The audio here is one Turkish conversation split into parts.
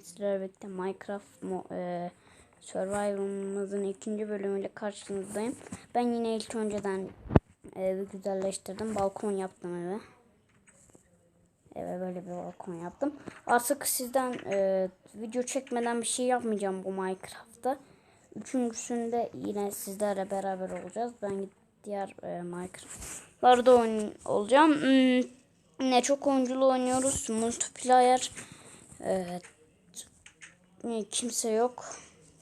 Sizlerle birlikte Minecraft mo e, Survival'ımızın ikinci bölümüyle karşınızdayım. Ben yine ilk önceden evi güzelleştirdim. Balkon yaptım eve. Eve böyle bir balkon yaptım. Artık sizden e, video çekmeden bir şey yapmayacağım bu Minecraft'ta. Üçüncüsünde yine sizlerle beraber olacağız. Ben diğer e, Minecraft'larda oyn- olacağım. Hmm, yine çok oyunculu oynuyoruz. Multiplayer. Evet. Ne, Kimse yok.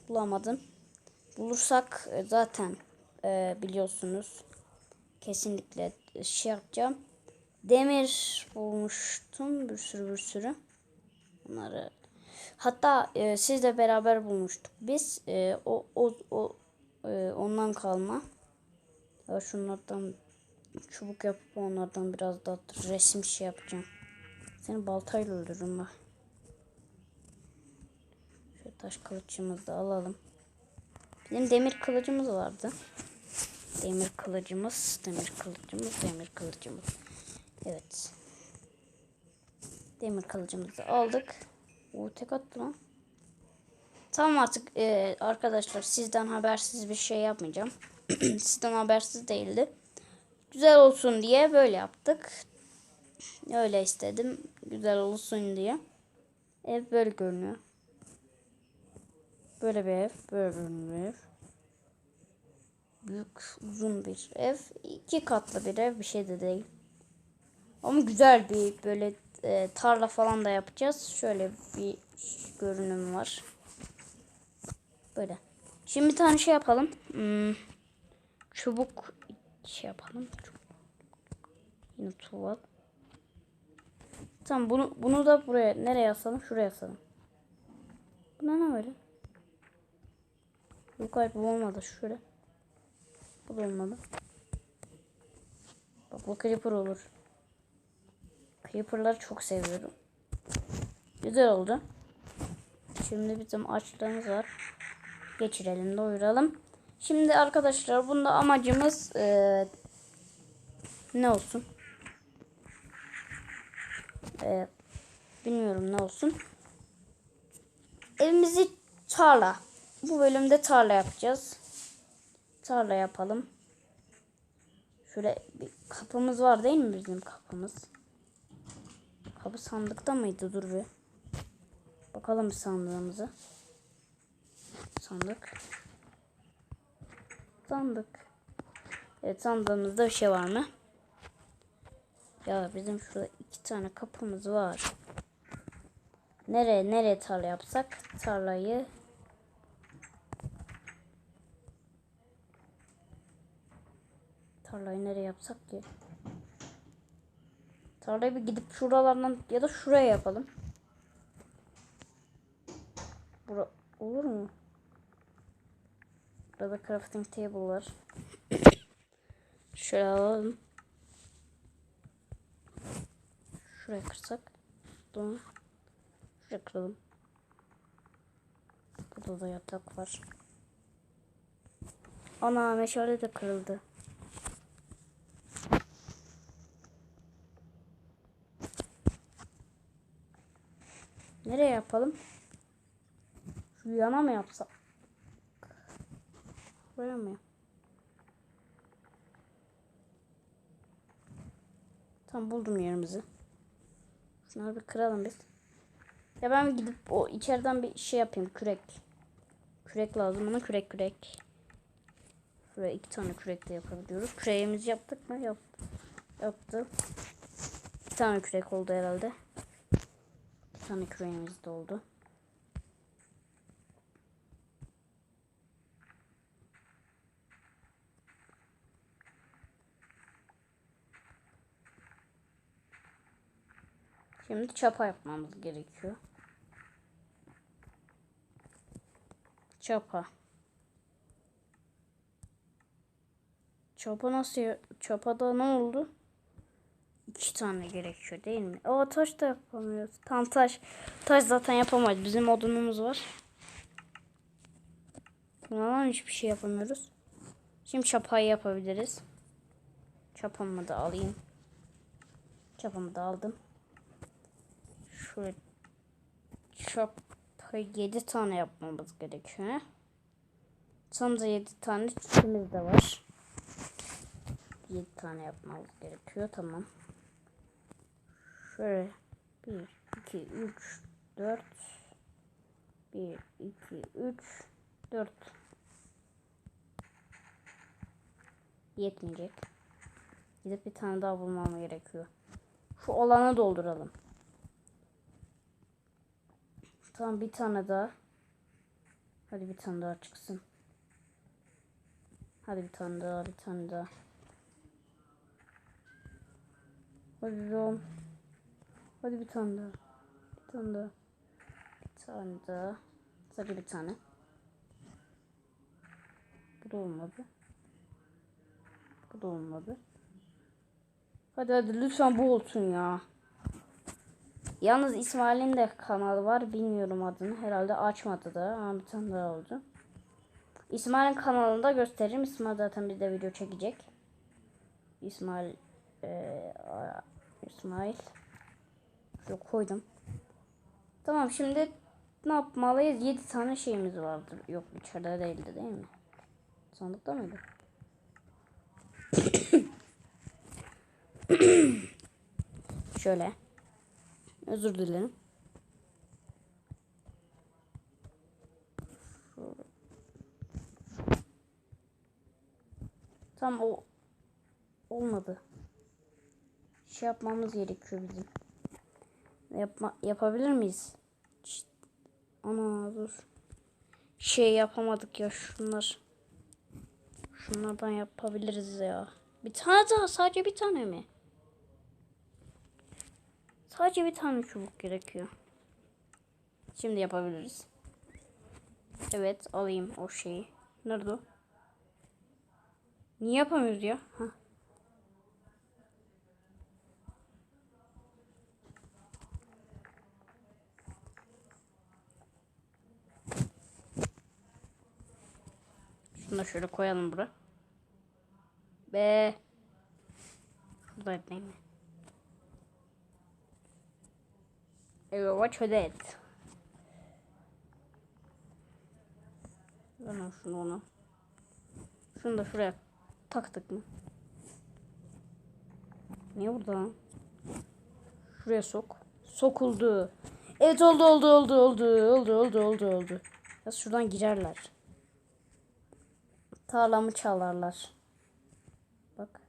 Bulamadım. Bulursak e, zaten e, biliyorsunuz. Kesinlikle şey yapacağım. Demir bulmuştum. Bir sürü bir sürü. Bunları hatta e, sizle beraber bulmuştuk. Biz e, o o o e, ondan kalma. Ya şunlardan çubuk yapıp onlardan biraz daha resim şey yapacağım. Seni baltayla öldürürüm bak. Taş kılıcımızı da alalım. Bizim demir kılıcımız vardı. Demir kılıcımız, demir kılıcımız, demir kılıcımız. Evet. Demir kılıcımızı aldık. O tek attı lan. Tamam artık e, arkadaşlar sizden habersiz bir şey yapmayacağım. sizden habersiz değildi. Güzel olsun diye böyle yaptık. Öyle istedim. Güzel olsun diye. Ev böyle görünüyor. Böyle bir ev. Böyle bir ev. Büyük uzun bir ev. iki katlı bir ev. Bir şey de değil. Ama güzel bir böyle e, tarla falan da yapacağız. Şöyle bir görünüm var. Böyle. Şimdi bir tane şey yapalım. Hmm, çubuk şey yapalım. Yine tuval. Tamam bunu bunu da buraya nereye asalım? Şuraya asalım. Bu ne böyle? Bu galiba olmadı şöyle. Bu olmadı. Bak bu creeper olur. Creeper'ları çok seviyorum. Güzel oldu. Şimdi bizim açlığımız var. Geçirelim doyuralım. Şimdi arkadaşlar bunda amacımız eee, ne olsun? Eee, bilmiyorum ne olsun. Evimizi tarla. Bu bölümde tarla yapacağız. Tarla yapalım. Şöyle bir kapımız var değil mi bizim kapımız? Kapı sandıkta mıydı? Dur bir. Bakalım sandığımıza. Sandık. Sandık. Evet sandığımızda bir şey var mı? Ya bizim şurada iki tane kapımız var. Nereye nereye tarla yapsak? Tarlayı Tarlayı nereye yapsak ki? Tarlayı bir gidip şuralardan ya da şuraya yapalım. Bura olur mu? Burada crafting table var. Şöyle alalım. Şuraya kırsak. Bunu şuraya kıralım. Burada da yatak var. Ana meşale de kırıldı. Nereye yapalım? Şu yana mı yapsak? Buraya mı? Tam buldum yerimizi. Şunları bir kıralım biz. Ya ben gidip o içeriden bir şey yapayım. Kürek. Kürek lazım bana. Kürek kürek. Şuraya iki tane kürek de yapabiliyoruz. Küreğimizi yaptık mı? Yaptık. Yaptı. Bir tane kürek oldu herhalde. Bir tane küreğimiz de oldu. Şimdi çapa yapmamız gerekiyor. Çapa. Çapa nasıl çapada ne oldu? İki tane gerekiyor değil mi? Aa taş da yapamıyoruz. Tam taş. Taş zaten yapamayız. Bizim odunumuz var. Bunlardan hiçbir şey yapamıyoruz. Şimdi çapayı yapabiliriz. Çapamı da alayım. Çapamı da aldım. Şöyle çap 7 tane yapmamız gerekiyor. Tam da 7 tane çiçeğimiz de var. 7 tane yapmamız gerekiyor. Tamam. Şöyle 1, 2, 3, 4 1, 2, 3, 4 Yetmeyecek. Gidip bir tane daha bulmam gerekiyor. Şu alanı dolduralım. Tamam bir tane daha. Hadi bir tane daha çıksın. Hadi bir tane daha, bir tane daha. Hadi. Hadi bir tane daha. Bir tane daha. Bir tane daha. Sadece bir tane. Bu da olmadı. Bu da olmadı. Hadi hadi lütfen bu olsun ya. Yalnız İsmail'in de kanalı var. Bilmiyorum adını. Herhalde açmadı da. Ama bir tane daha oldu. İsmail'in kanalında gösteririm. İsmail zaten bir de video çekecek. İsmail eee, İsmail Şöyle koydum. Tamam şimdi ne yapmalıyız? 7 tane şeyimiz vardı. Yok içeride değildi değil mi? Sandıkta mıydı? Şöyle. Özür dilerim. Tam o olmadı. Şey yapmamız gerekiyor bizim. Yapma, yapabilir miyiz? Şşt. Ana dur. Şey yapamadık ya şunlar. Şunlardan yapabiliriz ya. Bir tane daha sadece bir tane mi? Sadece bir tane çubuk gerekiyor. Şimdi yapabiliriz. Evet alayım o şeyi. Nerede o? Niye yapamıyoruz ya? Hah. Şunu da şöyle koyalım. Şurada değil mi? Evet, watch that. Ben şunu ona. Şunu da şuraya taktık mı? Niye burada? Şuraya sok. Sokuldu. Evet oldu oldu oldu oldu oldu oldu oldu oldu. Ya şuradan girerler. Tarlamı çalarlar. Bak.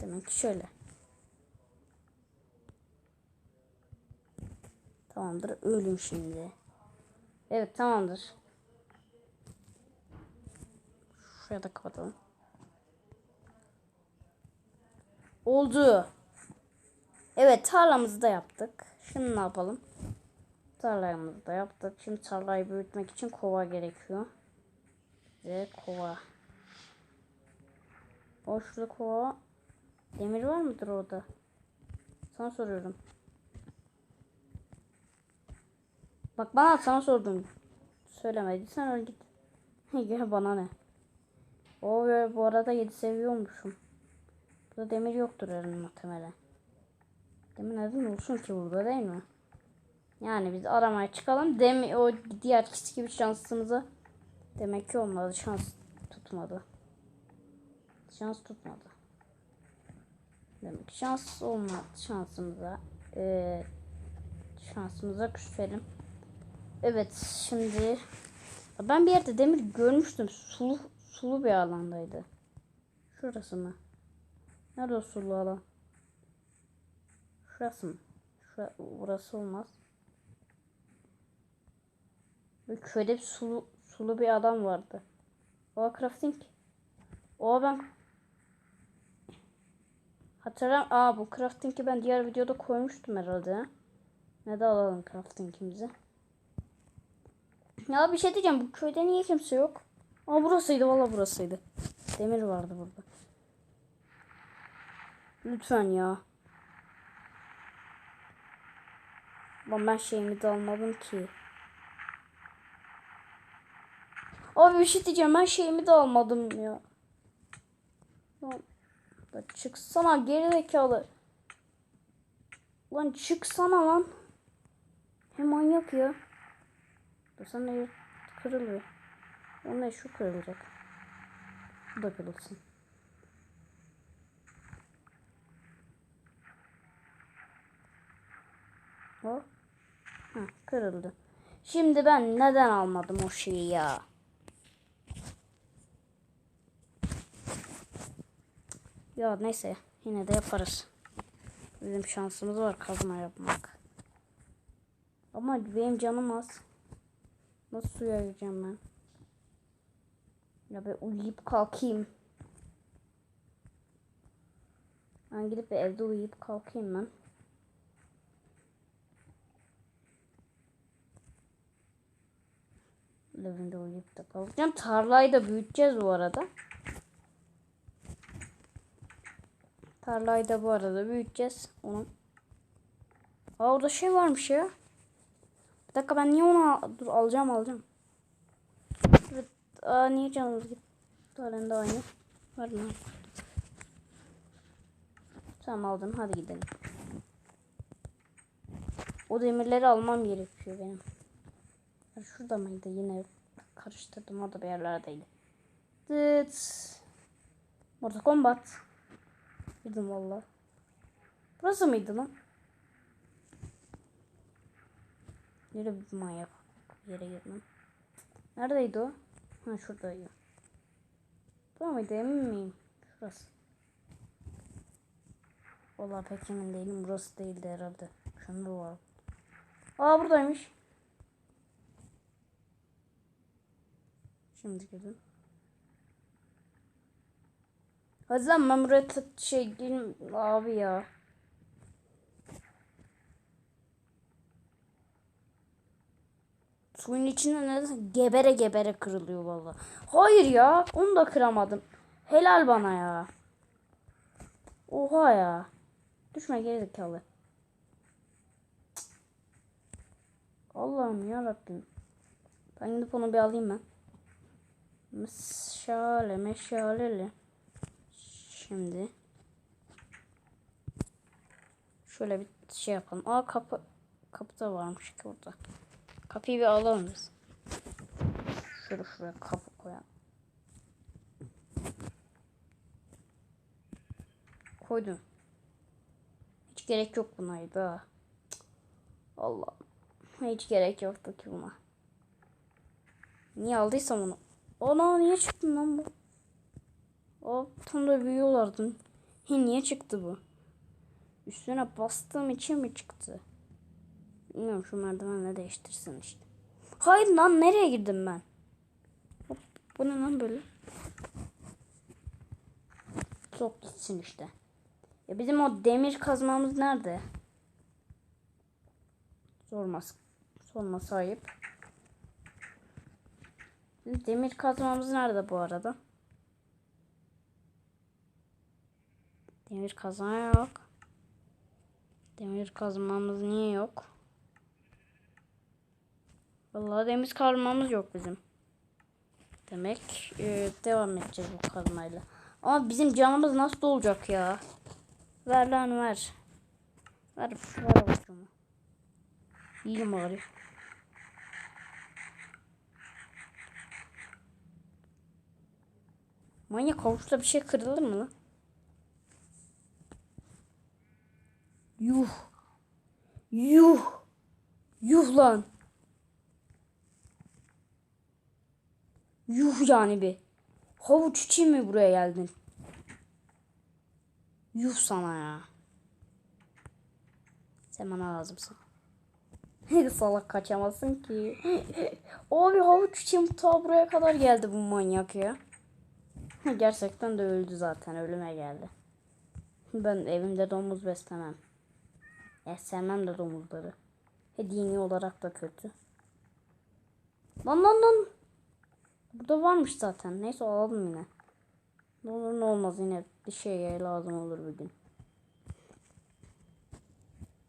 Demek ki şöyle. Tamamdır. Ölüm şimdi. Evet tamamdır. Şuraya da kapatalım. Oldu. Evet tarlamızı da yaptık. Şimdi ne yapalım? Tarlamızı da yaptık. Şimdi tarlayı büyütmek için kova gerekiyor. Ve kova. O. Demir var mıdır orada? Sana soruyorum. Bak bana sana sordum. Söylemediysen öyle git. Gel bana ne? O bu arada 7 seviye olmuşum. Burada demir yoktur herhalde muhtemelen. Demir neden olsun ki burada değil mi? Yani biz aramaya çıkalım. Demir o diğer kişi gibi şansımıza demek ki olmadı. Şans tutmadı. Şans tutmadı. Demek ki şans olmadı şansımıza. Ee, şansımıza küselim. Evet şimdi ben bir yerde demir görmüştüm. Sulu sulu bir alandaydı. Şurası mı? Nerede o sulu alan? Şurası mı? Şura, burası olmaz. Bir köyde bir sulu, sulu bir adam vardı. O crafting. O ben Hatırlam. Aa bu crafting'i ben diğer videoda koymuştum herhalde. Ne de alalım crafting'imizi. Ya bir şey diyeceğim. Bu köyde niye kimse yok? Aa burasıydı valla burasıydı. Demir vardı burada. Lütfen ya. Lan ben şeyimi de almadım ki. Abi bir şey diyeceğim. Ben şeyimi de almadım ya. Lan çıksana geri zekalı. Lan çıksana lan. Hem manyak ya. Dur sana yurt kırılıyor. Onlar şu kırılacak. Bu da kırılsın. O. Ha, kırıldı. Şimdi ben neden almadım o şeyi ya? Ya neyse yine de yaparız. Bizim şansımız var kazma yapmak. Ama benim canım az. Nasıl suya gireceğim ben? Ya ben uyuyup kalkayım. Ben gidip evde uyuyup kalkayım ben. Evinde uyuyup da kalkacağım. Tarlayı da büyüteceğiz bu arada. Tarlayı da bu arada büyüteceğiz. Onu. Aa orada şey varmış ya. Bir dakika ben niye onu dur alacağım alacağım. Evet. Aa niye canımız gitti? Halen de aynı. Var mı? Tamam aldım hadi gidelim. O demirleri almam gerekiyor benim. Şurada mıydı yine karıştırdım o da bir yerlerdeydi. Dıt. Mortal Kombat. Girdim valla. Burası mıydı lan? Yere bir manyak yere girdim. Neredeydi o? Ha şuradaydı. Bu mıydı emin miyim? Şurası. Valla pek emin değilim. Burası değildi herhalde. Şunda var. Aa buradaymış. Şimdi girdim. Hadi lan ben buraya şey girm abi ya. Suyun içinde nedense gebere gebere kırılıyor valla. Hayır ya onu da kıramadım. Helal bana ya. Oha ya. Düşme gerizekalı. Allah'ım ya Rabbim. Ben gidip onu bir alayım ben. Meşale meşaleli. Şimdi. Şöyle bir şey yapalım. Aa kapı. Kapı da varmış ki orada. Kapıyı bir alalım biz. Şöyle şuraya kapı koyalım. Koydum. Hiç gerek yok buna da. Allah. Hiç gerek yoktu ki buna. Niye aldıysam onu. Ana niye çıktı lan bu? O tam da büyüyorlardı. He, niye çıktı bu? Üstüne bastığım için mi çıktı? Bilmiyorum şu merdivenle değiştirsin işte. Hayır lan nereye girdim ben? Hop, bu ne lan böyle? Sok gitsin işte. Ya bizim o demir kazmamız nerede? Sormaz. Sorma sahip. Demir kazmamız nerede bu arada? Demir kazma yok. Demir kazmamız niye yok? Vallahi demir kazmamız yok bizim. Demek e, devam edeceğiz bu kazmayla. Ama bizim canımız nasıl olacak ya? Ver lan ver. Ver, ver avucumu. İyiyim bari. Manyak avuçta bir şey kırılır mı lan? Yuh. Yuh. Yuh lan. Yuh yani bir. Havuç için mi buraya geldin? Yuh sana ya. Sen bana lazımsın. Salak kaçamazsın ki. Abi havuç için ta buraya kadar geldi bu manyak ya. Gerçekten de öldü zaten. Ölüme geldi. Ben evimde domuz beslemem. Ya sevmem de domuzları. He olarak da kötü. Lan lan lan. Burada varmış zaten. Neyse alalım yine. Ne olur ne olmaz yine bir şeye lazım olur bir gün.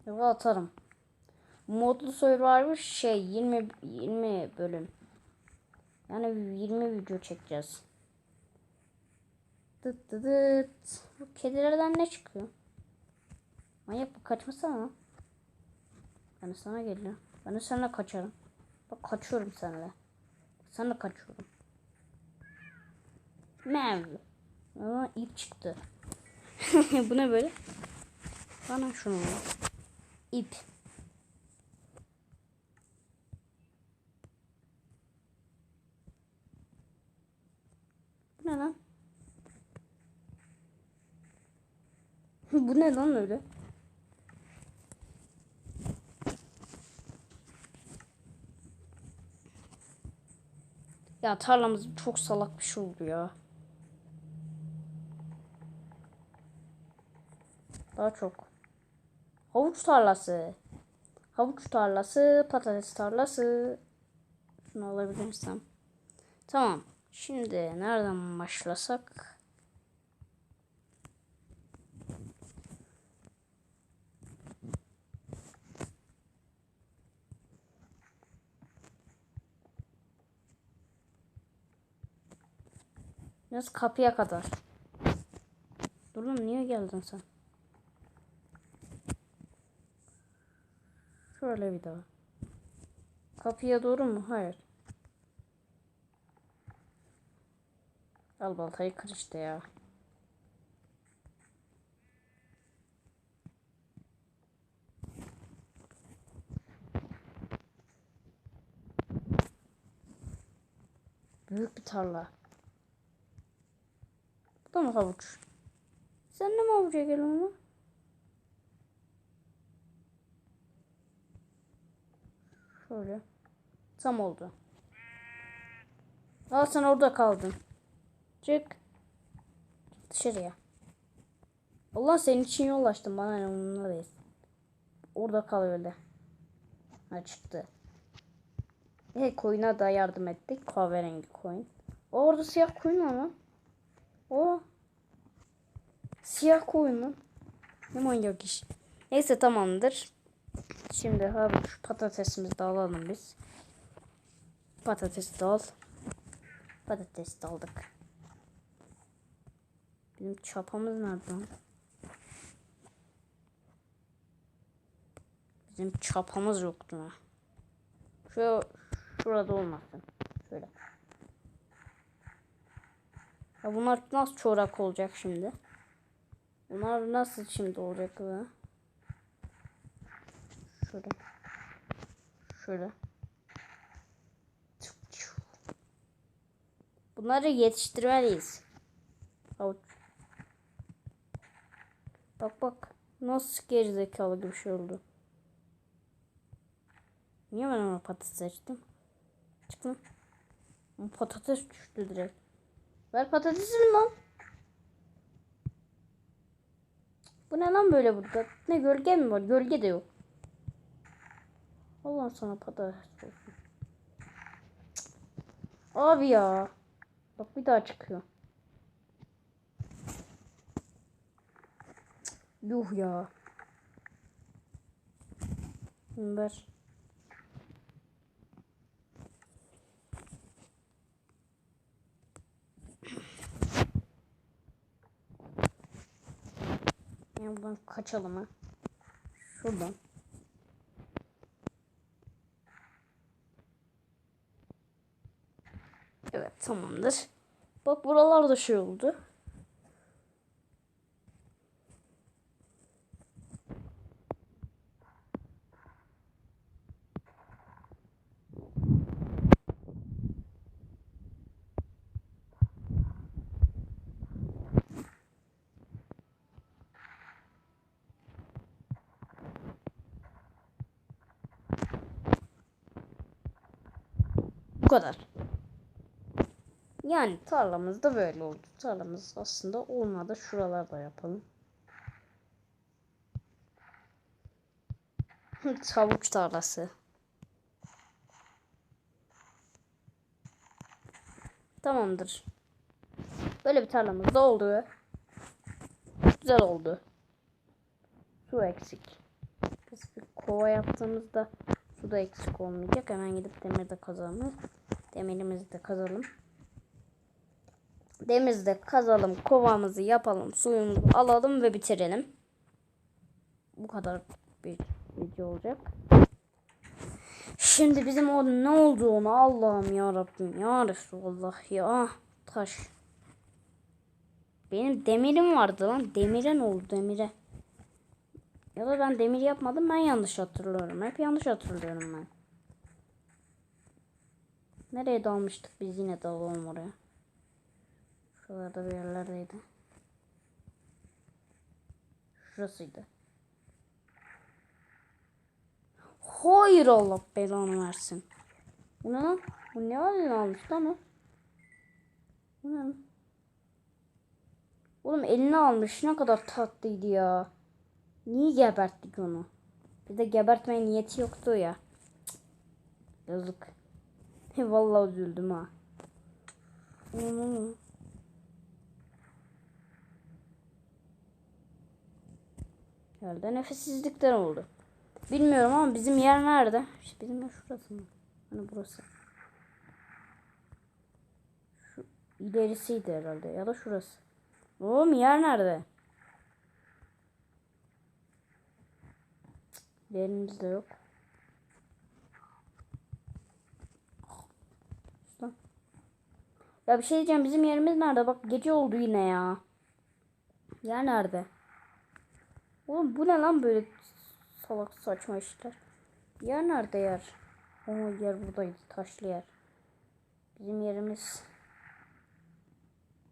Ya atarım. Modlu Survivor şey 20 20 bölüm. Yani 20 video çekeceğiz. Dıt dıt dıt. Bu kedilerden ne çıkıyor? Manyak bu kaçmasana. Yani sana geliyor. Ben de seninle kaçarım. Bak kaçıyorum seninle. Sen de kaçıyorum. Mev. Aa, ip çıktı. Bu ne böyle? Bana şunu. İp. Bu ne lan? Bu ne lan öyle? Ya tarlamız çok salak bir şey oldu ya. Daha çok. Havuç tarlası. Havuç tarlası, patates tarlası. Şunu alabilirsem. Tamam. Şimdi nereden başlasak? Biraz kapıya kadar. Dur lan niye geldin sen? Şöyle bir daha. Kapıya doğru mu? Hayır. Al baltayı kır işte ya. Büyük bir tarla. Da mı havuç? Sen de mi havuca geliyorsun lan? Şöyle. Tam oldu. Aa sen orada kaldın. Çık. Dışarıya. Allah senin için yol açtım bana ne onunla değil. Orada kal öyle. Ha çıktı. E koyuna da yardım ettik. Kahverengi koyun. Orada siyah koyun ama. O. Siyah koyun mu? Ne manyak iş. Neyse tamamdır. Şimdi havuç patatesimizi de alalım biz. Patates de al. Patates de aldık. Bizim çapamız nerede? lan? Bizim çapamız yoktu. ha. Şu şurada olmasın. Şöyle. Ya bunlar nasıl çorak olacak şimdi? Bunlar nasıl şimdi olacak bu? Şöyle. Şöyle. Bunları yetiştirmeliyiz. Havuç. Bak bak. Nasıl gerizekalı gibi bir şey oldu. Niye ben ona patates seçtim? Çıktım. Patates düştü direkt. Ver patatesimi lan. Bu ne lan böyle burada? Ne gölge mi var? Gölge de yok. Allah sana patates olsun. Abi ya. Bak bir daha çıkıyor. Yuh ya. Ver. Yani buradan kaçalım ha. Şuradan. Evet tamamdır. Bak buralar da şey oldu. Kadar. Yani tarlamız da böyle oldu. Tarlamız aslında olmadı. Şuralarda yapalım. Tavuk tarlası. Tamamdır. Böyle bir tarlamız da oldu. Güzel oldu. Su eksik. Biz bir kova yaptığımızda da eksik olmayacak. Hemen gidip demir de kazalım. Demirimizi de kazalım. Demimizi de kazalım. Kovamızı yapalım. Suyumuzu alalım ve bitirelim. Bu kadar bir video olacak. Şimdi bizim o ne olduğunu Allah'ım ya Rabbim ya Resulallah ya taş. Benim demirim vardı lan. Demire ne oldu demire? Ya da ben demir yapmadım ben yanlış hatırlıyorum. Hep yanlış hatırlıyorum ben. Nereye dalmıştık biz yine dalalım oraya. Şuralarda bir yerlerdeydi. Şurasıydı. Hayır Allah belanı versin. Bu ne lan? Bu ne halini almış lan o? Bu ne lan? Oğlum eline almış. Ne kadar tatlıydı ya. Niye geberttik onu? Bir de gebertmeye niyeti yoktu ya. Cık. Yazık. Vallahi üzüldüm ha. Hmm. Herhalde nefessizlikten oldu. Bilmiyorum ama bizim yer nerede? İşte bizim yer şurası mı? Hani burası. Şu ilerisiydi herhalde ya da şurası. Oğlum yer nerede? Yerimiz de yok. Usta. Ya bir şey diyeceğim bizim yerimiz nerede? Bak gece oldu yine ya. Yer nerede? Oğlum bu ne lan böyle salak saçma işler. Yer nerede yer? O yer buradaydı taşlı yer. Bizim yerimiz.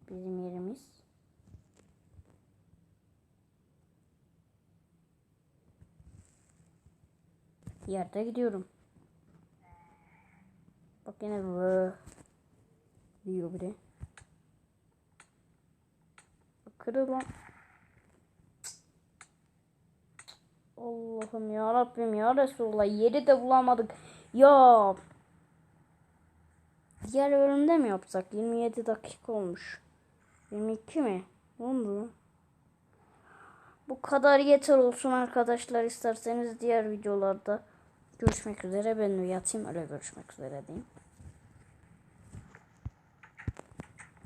Bizim yerimiz. Yerde gidiyorum. Bak yine diyor biri. Kırıl. Allah'ım ya Rabbim ya Resulullah yeri de bulamadık. Ya diğer bölümde mi yapsak? 27 dakika olmuş. 22 mi? Oldu? Bu kadar yeter olsun arkadaşlar. İsterseniz diğer videolarda görüşmek üzere. Ben yatayım öyle görüşmek üzere diyeyim.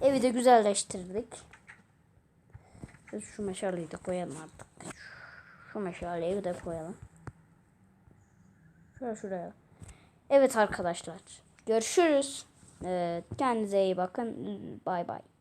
Evi de güzelleştirdik. Şu meşaleyi de koyalım artık. Şu meşaleyi de koyalım. Şuraya şuraya. Evet arkadaşlar. Görüşürüz. Kendinize iyi bakın. Bay bay.